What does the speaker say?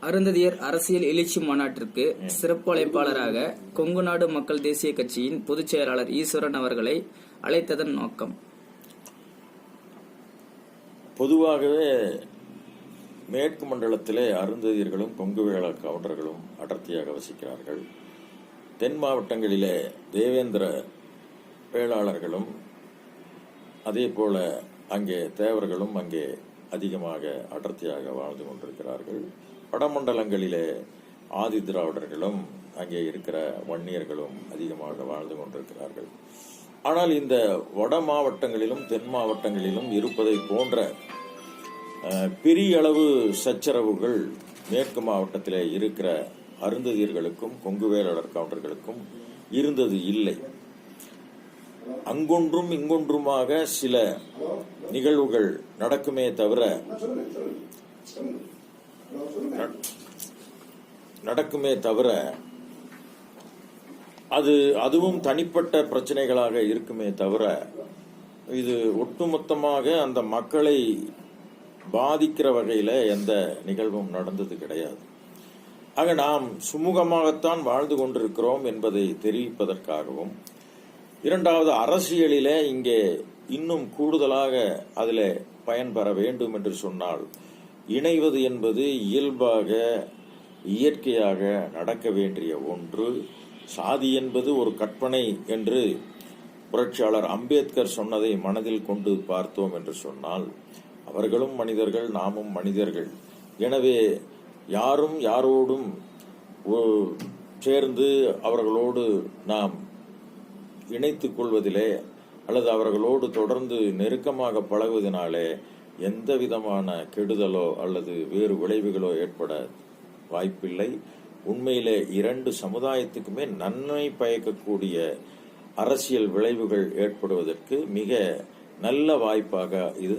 அருந்ததியர் அரசியல் எழுச்சி மாநாட்டிற்கு சிறப்பு அழைப்பாளராக கொங்கு நாடு மக்கள் தேசிய கட்சியின் பொதுச் செயலாளர் ஈஸ்வரன் அவர்களை அழைத்ததன் நோக்கம். பொதுவாகவே மேற்கு மண்டலத்திலே அருந்ததியர்களும் கொங்கு வேள கவுண்டர்களும் அடர்த்தியாக வசிக்கிறார்கள். தென் மாவட்டங்களிலே தேவேந்திர வேளாளர்களும் அதே போல அங்கே தேவர்களும் அங்கே அதிகமாக அடர்த்தியாக வாழ்ந்து கொண்டிருக்கிறார்கள். வடமண்டலங்களிலே ஆதி திராவிடர்களும் அங்கே இருக்கிற வன்னியர்களும் அதிகமாக வாழ்ந்து கொண்டிருக்கிறார்கள். ஆனால் இந்த வட மாவட்டங்களிலும் தென் மாவட்டங்களிலும் இருப்பதை போன்ற பெரிய அளவு சச்சரவுகள் மேற்கு மாவட்டத்திலே இருக்கிற அருந்ததியர்களுக்கும் கொங்குவேலர் கவுண்டர்களுக்கும் இருந்தது இல்லை. அங்கொன்றும் இங்கொன்றுமாக சில நிகழ்வுகள் நடக்குமே தவிர நடக்குமே தவிர அது அதுவும் தனிப்பட்ட பிரச்சனைகளாக இருக்குமே தவிர இது ஒட்டுமொத்தமாக அந்த மக்களை பாதிக்கிற வகையில் எந்த நிகழ்வும் நடந்தது கிடையாது. ஆக நாம் சுமூகமாகத்தான் வாழ்ந்து கொண்டிருக்கிறோம் என்பதை தெரிவிப்பதற்காகவும் இரண்டாவது அரசியலிலே இங்கே இன்னும் கூடுதலாக அதில் பயன்பெற வேண்டும் என்று சொன்னால் இணைவது என்பது இயல்பாக இயற்கையாக நடக்க வேண்டிய ஒன்று. சாதி என்பது ஒரு கற்பனை என்று புரட்சியாளர் அம்பேத்கர் சொன்னதை மனதில் கொண்டு பார்த்தோம் என்று சொன்னால் அவர்களும் மனிதர்கள் நாமும் மனிதர்கள். எனவே யாரும் யாரோடும் சேர்ந்து அவர்களோடு நாம் இணைத்துக் கொள்வதிலே அல்லது அவர்களோடு தொடர்ந்து நெருக்கமாக பழகுவதனாலே எந்த விதமான கெடுதலோ அல்லது வேறு விளைவுகளோ ஏற்பட வாய்ப்பில்லை. உண்மையிலே இரண்டு சமுதாயத்துக்குமே நன்மை பயக்கக்கூடிய அரசியல் விளைவுகள் ஏற்படுவதற்கு மிக நல்ல வாய்ப்பாக இது